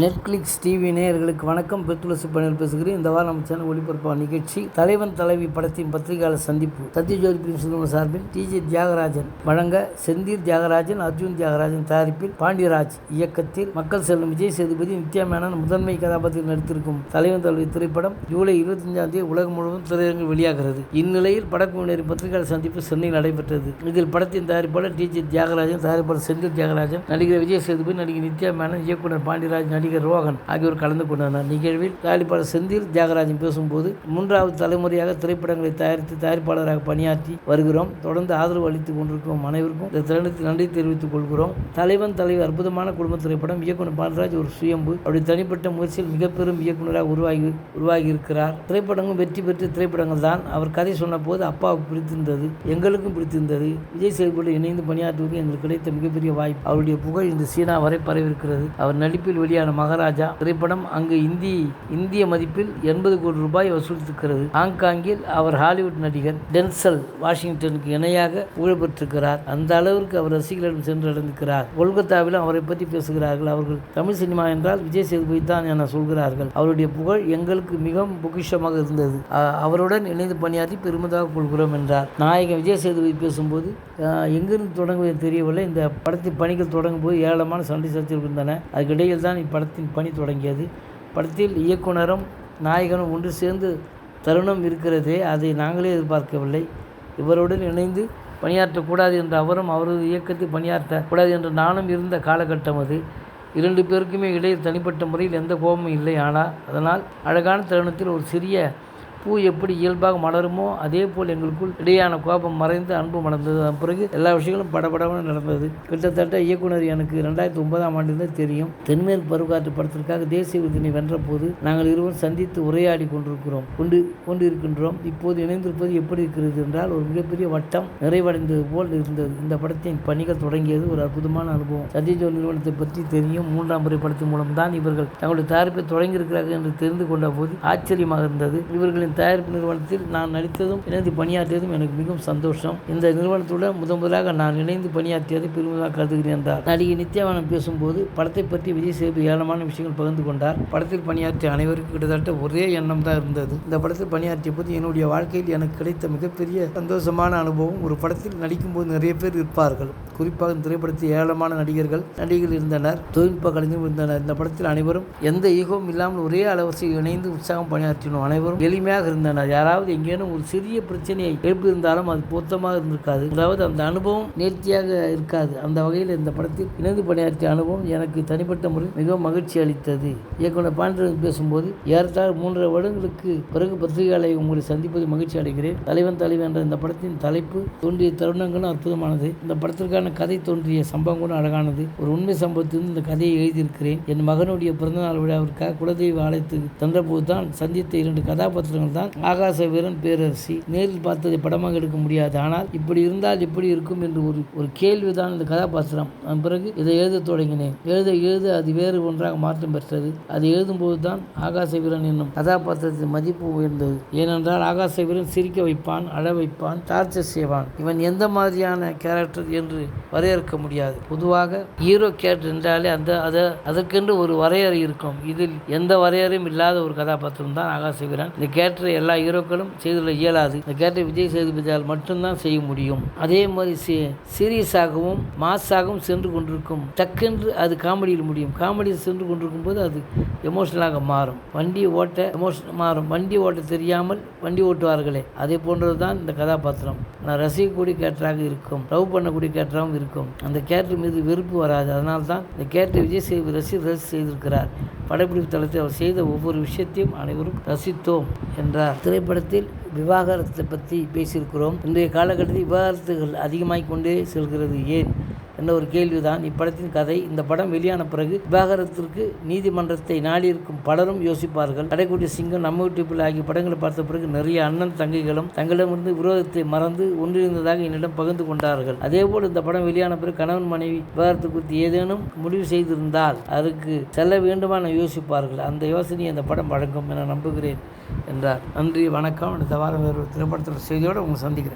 Netflix TV நேயர்களுக்கு வணக்கம். பெத்துலசி பணியில் பேசுகிறேன். இந்த வாரம் நம்ம சேனல் ஒளிபரப்பான நிகழ்ச்சி தலைவன் தலைவி படத்தின் பத்திரிகையாளர் சந்திப்பு. சத்யஜோதி பிலிம் சார்பில் டிஜே தியாகராஜன் வழங்க செந்தீர் தியாகராஜன் அர்ஜுன் தியாகராஜன் தயாரிப்பில் பாண்டியராஜ் இயக்கத்தில் மக்கள் செல்லும் விஜய் சேதுபதி நித்யா மேனன் முதன்மை கதாபாத்திரத்தில் நடித்திருக்கும் தலைவன் தலைவி திரைப்படம் ஜூலை இருபத்தஞ்சாம் தேதி உலகம் முழுவதும் திரையரங்கில் வெளியாகிறது. இந்நிலையில் படக்குழுவினரின் பத்திரிகையாளர் சந்திப்பு சென்னையில் நடைபெற்றது. இதில் படத்தின் தயாரிப்பாளர் டிஜே தியாகராஜன் தயாரிப்பாளர் செந்தீர் தியாகராஜன் நடிகர் விஜய் சேதுபதி நடிகர் நித்யா மேனன் இயக்குனர் பாண்டியராஜ் நடிகர் ரோகன் ஆகியோர் கலந்து கொண்டனர். நிகழ்வில் தயாரிப்பாளர் செந்தில் தியாகராஜன் பேசும்போது மூன்றாவது தலைமுறையாக திரைப்படங்களை தயாரித்து தயாரிப்பாளராக பணியாற்றி வருகிறோம். தொடர்ந்து ஆதரவு அளித்துக் கொண்டிருக்கும் அனைவருக்கும். இந்த தருணத்தில் நன்றி தெரிவித்துக் கொள்கிறோம். தலைவன் தலைவர் அற்புதமான குடும்ப திரைப்படம் இயக்குனர் பாலராஜ் ஒரு சுயம்பு. அப்படி தனிப்பட்ட முயற்சியில் மிக பெரும் இயக்குனராக உருவாகி உருவாகி இருக்கிறார் திரைப்படங்களும் வெற்றி பெற்ற திரைப்படங்கள் தான் அவர் கதை சொன்ன போது அப்பாவுக்கு பிடித்திருந்தது எங்களுக்கும் பிடித்திருந்தது. விஜய் சேதுபதி இணைந்து பணியாற்றுவது எங்களுக்கு கிடைத்த மிகப்பெரிய வாய்ப்பு. அவருடைய புகழ் இந்த சீனா வரை பரவிருக்கிறது அவர் நடிப்பில் வெளியான மகாராஜா. திரைப்படம் அங்கு இந்தி இந்திய மதிப்பில் எண்பது கோடி ரூபாய் வசூலித்திருக்கிறது. ஹாங்காங்கில் அவர் ஹாலிவுட் நடிகர் டென்சல் வாஷிங்டனுக்கு இணையாக புகழ் பெற்றிருக்கிறார் அந்த அளவிற்கு அவர் ரசிகர்களிடம் சென்றடைந்திருக்கிறார். கொல்கத்தாவிலும் அவரை பற்றி பேசுகிறார்கள். அவர்கள் தமிழ் சினிமா என்றால் விஜய் சேதுபதி தான் என சொல்கிறார்கள். அவருடைய புகழ் எங்களுக்கு மிகவும் பொக்கிஷமாக இருந்தது. அவருடன் இணைந்து பணியாற்றி பெருமிதாக கொள்கிறோம் என்றார். நாயகன் விஜய் சேதுபதி பேசும்போது எங்கிருந்து தொடங்குவது தெரியவில்லை. இந்த படத்தின் பணிகள் தொடங்கும் போது ஏராளமான சண்டை சர்ச்சைகள் இருந்தன. அதுக்கிடையில் தான் படத்தின் பணி தொடங்கியது. படத்தில் இயக்குனரும் நாயகனும் ஒன்று சேர்ந்து தருணம் இருக்கிறதே அதை நாங்களே எதிர்பார்க்கவில்லை. இவருடன் இணைந்து பணியாற்றக்கூடாது என்ற அவரும் அவரது இயக்கத்தில் பணியாற்றக்கூடாது என்று நானும் இருந்த காலகட்டம் அது. இரண்டு பேருக்குமே இடையில் தனிப்பட்ட முறையில் எந்த கோபமும் இல்லை ஆனால் அதனால் அழகான தருணத்தில் ஒரு சிறிய பூ எப்படி இயல்பாக மலருமோ அதே போல் எங்களுக்குள் இடையான கோபம் மறைந்து அன்பு மலர்ந்தது. அதன் பிறகு எல்லா விஷயங்களும் படபடவென நடந்தது. கிட்டத்தட்ட இயக்குனர் எனக்கு ரெண்டாயிரத்தி ஒன்பதாம் ஆண்டிலிருந்து தெரியும். தென்மேற்கு பருவக்காற்று படத்திற்காக தேசிய விருதினை வென்ற போது நாங்கள் இருவரும் சந்தித்து உரையாடி கொண்டிருக்கிறோம். கொண்டு கொண்டிருக்கின்றோம். இப்போது இணைந்திருப்பது எப்படி இருக்கிறது என்றால் ஒரு மிகப்பெரிய வட்டம் நிறைவடைந்தது போல் இருந்தது. இந்த படத்தின் பணிகள் தொடங்கியது ஒரு அற்புதமான அனுபவம். சத்யஜோ நிறுவனத்தை பற்றி தெரியும். மூன்றாம் முறை படத்தின் மூலம்தான் இவர்கள் தங்களுடைய தயாரிப்பை தொடங்கியிருக்கிறார்கள் என்று தெரிந்து கொண்ட போது ஆச்சரியமாக இருந்தது. இவர்களின் தயாரிப்பு நிறுவனத்தில் நான் நடித்ததும் இணைந்து பணியாற்றியதும் எனக்கு மிகவும் சந்தோஷம். இந்த நிறுவனத்துடன் முதன் முதலாக நான் இணைந்து பணியாற்றியதை பெருமிதமாக கருதுகிறேன் என்றார். நடிகை நித்யாவனம் பேசும்போது படத்தை பற்றி விஜய் சேது ஏராளமான விஷயங்கள் பகிர்ந்து கொண்டார். படத்தில் பணியாற்றிய அனைவருக்கும் கிட்டத்தட்ட ஒரே எண்ணம் தான் இருந்தது. இந்த படத்தில் பணியாற்றிய போது என்னுடைய வாழ்க்கையில் எனக்கு கிடைத்த மிகப்பெரிய சந்தோஷமான அனுபவம் ஒரு படத்தில் நடிக்கும்போது நிறைய பேர் இருப்பார்கள். குறிப்பாக இந்த திரைப்படத்தில் ஏராளமான நடிகர்கள் நடிகர்கள் இருந்தனர் தொழில்நுட்ப கலைஞர்கள் இருந்தனர். இந்த படத்தில் அனைவரும் எந்த ஈகோவும் இல்லாமல் ஒரே அளவரிசை இணைந்து உற்சாகம் பணியாற்றினோம். அனைவரும் எளிமையாக இருந்தனர் யாராவது எங்கேனும் ஒரு சிறிய பிரச்சனையை எழுப்பியிருந்தாலும் அது பொருத்தமாக இருந்திருக்காது. அதாவது அந்த அனுபவம் நேர்த்தியாக இருக்காது. அந்த வகையில் இந்த படத்தில் இணைந்து பணியாற்றிய அனுபவம் எனக்கு தனிப்பட்ட முறையில் மிகவும் மகிழ்ச்சி அளித்தது. இயக்குனர் பாண்டியன் பேசும்போது ஏறத்தாழ மூன்றரை வருடங்களுக்கு பிறகு பத்திரிகையாளை உங்களை சந்திப்பது மகிழ்ச்சி அடைகிறேன். தலைவன் தலைவன் என்ற இந்த படத்தின் தலைப்பு தோன்றிய தருணங்களும் அற்புதமானது. இந்த படத்திற்கான கதை தோன்றிய சம்பவம் கூட அழகானது. ஒரு உண்மை சம்பவத்திலிருந்து இந்த கதையை எழுதியிருக்கிறேன். என் மகனுடைய பிறந்தநாள் விழாவிற்காக குலதெய்வ ஆலயத்துக்கு சென்றபோது தான் சந்தித்த இரண்டு கதாபாத்திரங்கள் தான் ஆகாச வீரன் பேரரசி. நேரில் பார்த்ததை படமாக எடுக்க முடியாது. ஆனால் இப்படி இருந்தால் எப்படி இருக்கும் என்று ஒரு ஒரு கேள்விதான் இந்த கதாபாத்திரம். அதன் பிறகு இதை எழுத தொடங்கினேன். எழுத எழுத அது வேறு ஒன்றாக மாற்றம் பெற்றது. அது எழுதும்போது தான் ஆகாச வீரன் என்னும் கதாபாத்திரத்தின் மதிப்பு உயர்ந்தது. ஏனென்றால் ஆகாச வீரன் சிரிக்க வைப்பான் அழ வைப்பான் டார்ச்சர் செய்வான். இவன் எந்த மாதிரியான கேரக்டர் என்று வரையறுக்க முடியாது. பொதுவாக ஹீரோ கேரக்டர் என்றாலே அந்த அதை அதற்கென்று ஒரு வரையறை இருக்கும். இதில் எந்த வரையறையும் இல்லாத ஒரு கதாபாத்திரம் தான் ஆகாச வீரன். இந்த கேரக்டர் எல்லா ஹீரோக்களும் செய்துள்ள இயலாது. இந்த கேரக்டரை விஜய் சேதுபதியால் மட்டும்தான் செய்ய முடியும். அதே மாதிரி சீரியஸாகவும் மாஸாகவும் சென்று கொண்டிருக்கும். டக்கென்று அது காமெடியில் முடியும். காமெடியில் சென்று கொண்டிருக்கும் போது அது எமோஷனலாக மாறும். வண்டி ஓட்ட எமோஷன் மாறும். வண்டி ஓட்ட தெரியாமல் வண்டி ஓட்டுவார்களே. அதே போன்றது தான் இந்த கதாபாத்திரம். நான் ரசிக்கக்கூடிய கேரக்டராக இருக்கும். லவ் பண்ணக்கூடிய கேரக்டராகவும் இருக்கும். அந்த கேரக்டர் மீது வெறுப்பு வராது. அதனால தான் இந்த கேரக்டர் விஜய் சேது ரசி ரசி செய்திருக்கிறார். படப்பிடிப்பு தளத்தில் அவர் செய்த ஒவ்வொரு விஷயத்தையும் அனைவரும் ரசித்தோம் என்றார். திரைப்படத்தில் விவாகரத்தை பற்றி பேசியிருக்கிறோம். இன்றைய காலகட்டத்தில் விவாகரத்துகள் அதிகமாகிக் கொண்டே செல்கிறது. ஏன்? என்ற ஒரு கேள்விதான். இப்படத்தின் கதை இந்த படம் வெளியான பிறகு விவாகரத்திற்கு நீதிமன்றத்தை நாடியிருக்கும் பலரும் யோசிப்பார்கள். கடைக்குட்டி சிங்கம் நம்ம வீட்டு ஆகிய படங்களை பார்த்த பிறகு நிறைய அண்ணன் தங்கைகளும் தங்களிடமிருந்து விரோதத்தை மறந்து ஒன்றிருந்ததாக என்னிடம் பகிர்ந்து கொண்டார்கள். அதேபோல் இந்த படம் வெளியான பிறகு கணவன் மனைவி விவகாரத்து குறித்து ஏதேனும் முடிவு செய்திருந்தால் அதற்கு செல்ல வேண்டுமா என யோசிப்பார்கள். அந்த யோசனையை அந்த படம் வழங்கும் என நம்புகிறேன் என்றார். நன்றி வணக்கம். அடுத்த வாரம் வேறு திரைப்படத்தில் திரைப்படத்தோட செய்தியோடு உங்களை சந்திக்கிறேன்.